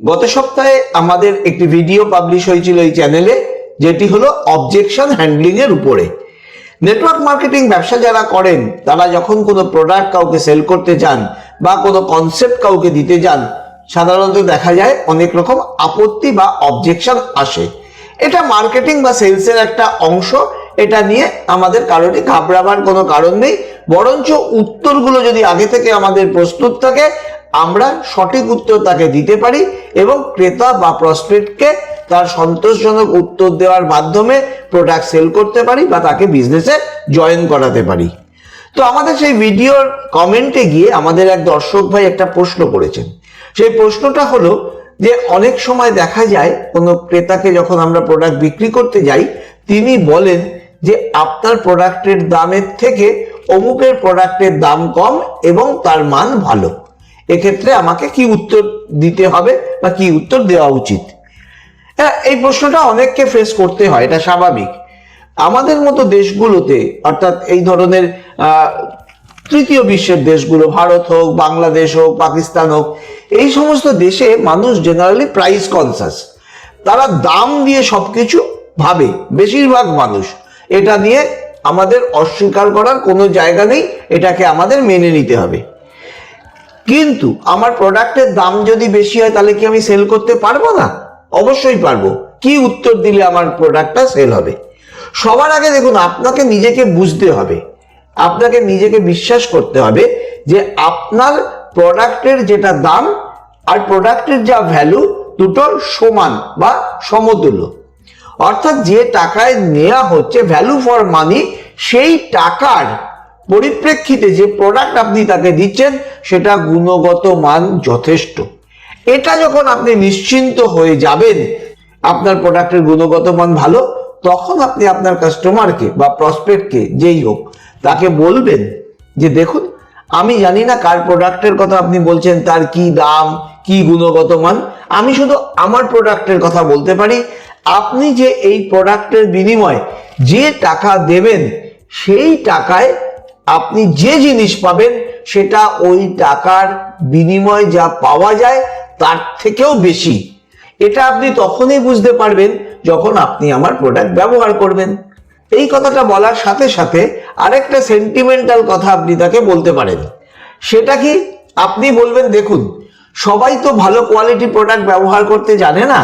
গত সপ্তাহে আমাদের একটি ভিডিও পাবলিশ হয়েছিল এই চ্যানেলে যেটি হলো অবজেকশন হ্যান্ডলিং এর উপরে। নেটওয়ার্ক মার্কেটিং ব্যবসা যারা করেন, তারা যখন কোনো প্রোডাক্ট কাউকে সেল করতে চান বা কোনো কনসেপ্ট কাউকে দিতে যান, সাধারণত দেখা যায় অনেক রকম আপত্তি বা অবজেকশন আসে। এটা মার্কেটিং বা সেলসের একটা অংশ, এটা নিয়ে আমাদের কারোরই ঘাবড়াবার কোনো কারণ নেই। বরঞ্চ উত্তরগুলো যদি আগে থেকে আমাদের প্রস্তুত থাকে আমরা সঠিক উত্তর তাকে দিতে পারি এবং ক্রেতা বা প্রসপেক্টকে তার সন্তোষজনক উত্তর দেওয়ার মাধ্যমে প্রোডাক্ট সেল করতে পারি বা তাকে বিজনেসে জয়েন করাতে পারি। তো আমাদের সেই ভিডিওর কমেন্টে গিয়ে আমাদের এক দর্শক ভাই একটা প্রশ্ন করেছেন। সেই প্রশ্নটা হলো যে অনেক সময় দেখা যায় কোনো ক্রেতাকে যখন আমরা প্রোডাক্ট বিক্রি করতে যাই, তিনি বলেন যে আপনার প্রোডাক্টের দামের থেকে অমুকের প্রোডাক্টের দাম কম এবং তার মান ভালো। এক্ষেত্রে আমাকে কি উত্তর দিতে হবে বা কি উত্তর দেওয়া উচিত? হ্যাঁ এই প্রশ্নটা অনেককে ফেস করতে হয়, এটা স্বাভাবিক। আমাদের মতো দেশগুলোতে, অর্থাৎ এই ধরনের তৃতীয় বিশ্বের দেশগুলো, ভারত হোক, বাংলাদেশ হোক, পাকিস্তান হোক, এই সমস্ত দেশে মানুষ জেনারেলি প্রাইস কনসাস তারা দাম দিয়ে সবকিছু ভাবে, বেশিরভাগ মানুষ। এটা নিয়ে আমাদের অস্বীকার করার কোনো জায়গা নেই, এটাকে আমাদের মেনে নিতে হবে। কিন্তু আমার প্রোডাক্টের দাম যদি বেশি হয়, তাহলে কি আমি সেল করতে পারব না? অবশ্যই পারব। কি উত্তর দিলে আমার প্রোডাক্টটা সেল হবে? সবার আগে দেখুন, আপনাকে নিজেকে বুঝতে হবে। আপনাকে নিজেকে বিশ্বাস করতে হবে যে আপনার প্রোডাক্টের যেটা দাম আর প্রোডাক্টের যা ভ্যালু দুটো সমান বা সমতুল্য। অর্থাৎ যে টাকায় নেওয়া হচ্ছে ভ্যালু ফর মানি সেই টাকার পরিপ্রেক্ষিতে যে প্রোডাক্ট আপনি তাকে দিচ্ছেন, সেটা গুণগত মান যথেষ্ট। এটা যখন আপনি নিশ্চিন্ত হয়ে যাবেন, আপনার প্রোডাক্টের গুণগত মান ভালো, তখন আপনি আপনার কাস্টমারকে বা প্রসপেক্টকে যেই হোক, তাকে বলবেন যে, দেখুন, আমি জানি না কার প্রোডাক্টের কথা আপনি বলছেন, তার কি দাম, কি গুণগত মান। আমি শুধু আমার প্রোডাক্টের কথা বলতে পারি। আপনি যে এই প্রোডাক্টের বিনিময়ে যে টাকা দেবেন, সেই টাকায় আপনি যে জিনিস পাবেন, সেটা ওই টাকার বিনিময়ে যা পাওয়া যায়, তার থেকেও বেশি। এটা আপনি তখনই বুঝতে পারবেন যখন আপনি আমার প্রোডাক্ট ব্যবহার করবেন। এই কথাটা বলার সাথে সাথে আরেকটা সেন্টিমেন্টাল কথা আপনি তাকে বলতে পারেন। সেটা কি? আপনি বলবেন, দেখুন, সবাই তো ভালো কোয়ালিটি প্রোডাক্ট ব্যবহার করতে জানে না।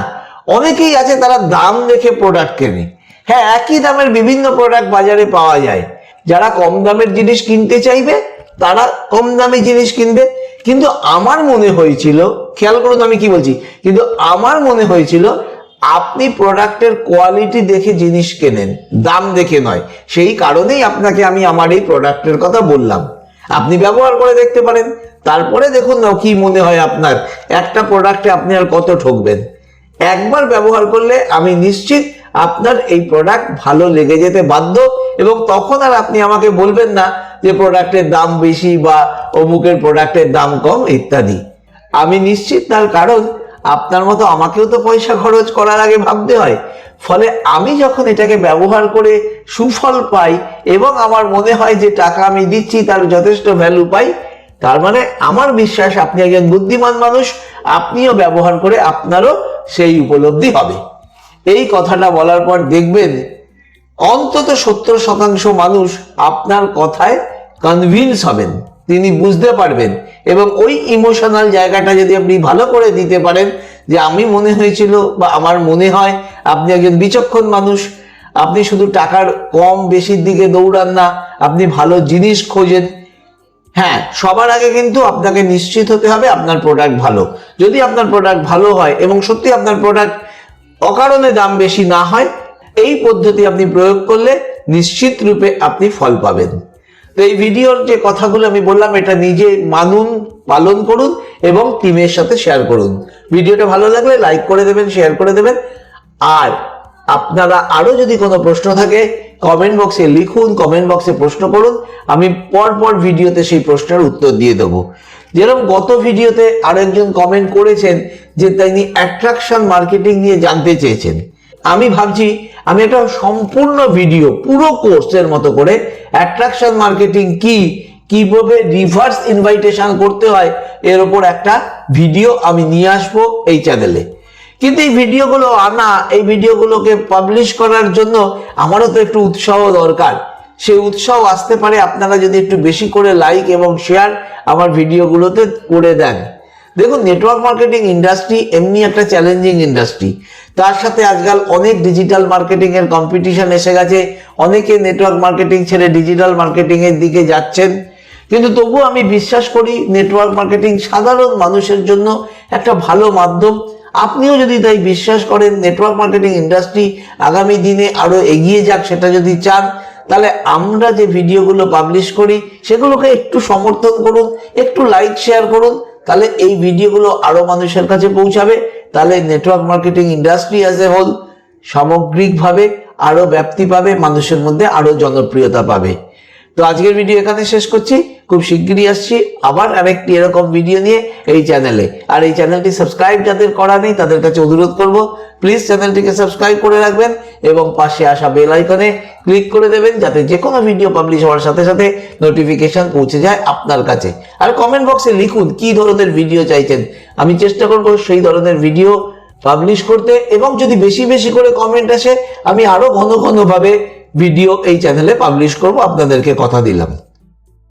অনেকেই আছে তারা দাম দেখে প্রোডাক্ট কেনে। হ্যাঁ একই দামের বিভিন্ন প্রোডাক্ট বাজারে পাওয়া যায়। যারা কম দামের জিনিস কিনতে চাইবে, তারা কম দামি জিনিস কিনবে। কিন্তু আমার মনে হয়েছিল, খেয়াল করুন আমি কি বলছি, কিন্তু আমার মনে হয়েছিল, আপনি প্রোডাক্টের কোয়ালিটি দেখে জিনিস কেনেন, দাম দেখে নয়। সেই কারণেই আপনাকে আমি আমার এই প্রোডাক্টের কথা বললাম। আপনি ব্যবহার করে দেখতে পারেন। তারপরে দেখুন না কি মনে হয় আপনার। একটা প্রোডাক্টে আপনি আর কত ঠকবেন। একবার ব্যবহার করলে আমি নিশ্চিত আপনার এই প্রোডাক্ট ভালো লেগে যেতে বাধ্য এবং তখন আর আপনি আমাকে বলবেন না যে প্রোডাক্টের দাম বেশি বা অমুকের প্রোডাক্টের দাম কম ইত্যাদি। আমি নিশ্চিত তার কারণ আপনার মতো আমাকেও তো পয়সা খরচ করার আগে ভাবতে হয়। ফলে আমি যখন এটাকে ব্যবহার করে সুফল পাই এবং আমার মনে হয় যে টাকা আমি দিচ্ছি তার যথেষ্ট ভ্যালু পাই, তার মানে আমার বিশ্বাস আপনি একজন বুদ্ধিমান মানুষ, আপনিও ব্যবহার করে আপনারও সেই উপলব্ধি হবে। এই কথাটা বলার পর দেখবেন অন্তত সত্তর শতাংশ মানুষ আপনার কথায় কনভিন্স হবেন। তিনি বুঝতে পারবেন। এবং ওই ইমোশনাল জায়গাটা যদি আপনি ভালো করে দিতে পারেন, যে আমি মনে হয়েছিল বা আমার মনে হয় আপনি একজন বিচক্ষণ মানুষ, আপনি শুধু টাকার কম বেশির দিকে দৌড়ান না, আপনি ভালো জিনিস খোঁজেন। হ্যাঁ সবার আগে কিন্তু আপনাকে নিশ্চিত হতে হবে আপনার প্রোডাক্ট ভালো। যদি আপনার প্রোডাক্ট ভালো হয় এবং সত্যি আপনার প্রোডাক্ট অকারণে দাম বেশি না হয়, এই পদ্ধতি আপনি প্রয়োগ করলে নিশ্চিত রূপে আপনি ফল পাবেন। তো এই ভিডিওর যে কথাগুলো আমি বললাম, এটা নিজে মানুন, পালন করুন এবং টিমের সাথে শেয়ার করুন। ভিডিওটা ভালো লাগলে লাইক করে দেবেন শেয়ার করে দেবেন। আর আপনারা আরও যদি কোনো প্রশ্ন থাকে কমেন্ট বক্সে লিখুন কমেন্ট বক্সে প্রশ্ন করুন, আমি পর পর ভিডিওতে সেই প্রশ্নের উত্তর দিয়ে দেবো। যেরকম গত ভিডিওতে আরেকজন কমেন্ট করেছেন যে তিনি অ্যাট্রাকশন মার্কেটিং নিয়ে জানতে চেয়েছেন। আমি ভাবছি, আমি একটা সম্পূর্ণ ভিডিও পুরো কোর্সের মতো করে অ্যাট্রাকশন মার্কেটিং কি, কীভাবে রিভার্স ইনভাইটেশন করতে হয়, এর উপর একটা ভিডিও আমি নিয়ে আসব এই চ্যানেলে কিন্তু এই ভিডিওগুলো আনা, এই ভিডিওগুলোকে পাবলিশ করার জন্য আমারও তো একটু উৎসাহ দরকার। সেই উৎসাহ আসতে পারে, আপনারা যদি একটু বেশি করে লাইক এবং শেয়ার আমার ভিডিওগুলোতে করে দেন। দেখুন নেটওয়ার্ক মার্কেটিং ইন্ডাস্ট্রি এমনি একটা চ্যালেঞ্জিং ইন্ডাস্ট্রি তার সাথে আজকাল অনেক ডিজিটাল মার্কেটিং এর কম্পিটিশন এসে গেছে। অনেকে নেটওয়ার্ক মার্কেটিং ছেড়ে ডিজিটাল মার্কেটিং এর দিকে যাচ্ছেন। কিন্তু তবুও আমি বিশ্বাস করি নেটওয়ার্ক মার্কেটিং সাধারণ মানুষের জন্য একটা ভালো মাধ্যম। আপনিও যদি তাই বিশ্বাস করেন নেটওয়ার্ক মার্কেটিং ইন্ডাস্ট্রি আগামী দিনে আরও এগিয়ে যাক, সেটা যদি চান তাহলে আমরা যে ভিডিওগুলো পাবলিশ করি, সেগুলোকে একটু সমর্থন করুন, একটু লাইক শেয়ার করুন, তাহলে এই ভিডিওগুলো আরও মানুষের কাছে পৌঁছাবে। তাহলে network marketing industry as a whole সামগ্রিকভাবে আরও ব্যাপ্তি পাবে, মানুষের মধ্যে আরও জনপ্রিয়তা পাবে। তো আজকের ভিডিও এখানে শেষ করছি। খুব শিগগিরই আসছি আবার আরেকটি এরকম ভিডিও নিয়ে এই চ্যানেলে আর এই চ্যানেলটি সাবস্ক্রাইব যাদের করা নেই, তাদের কাছে অনুরোধ করব প্লিজ চ্যানেলটিকে সাবস্ক্রাইব করে রাখবেন। এবং পাশে আসা বেল আইকনে ক্লিক করে দেবেন যাতে যে কোনো ভিডিও পাবলিশ হওয়ার সাথে সাথে নোটিফিকেশন পৌঁছে যায় আপনার কাছে। আর কমেন্ট বক্সে লিখুন কি ধরনের ভিডিও চাইছেন। আমি চেষ্টা করব সেই ধরনের ভিডিও পাবলিশ করতে এবং যদি বেশি বেশি করে কমেন্ট আসে, আমি আরও ঘন ঘনভাবে ভিডিও এই চ্যানেলে পাবলিশ করব। আপনাদেরকে কথা দিলাম।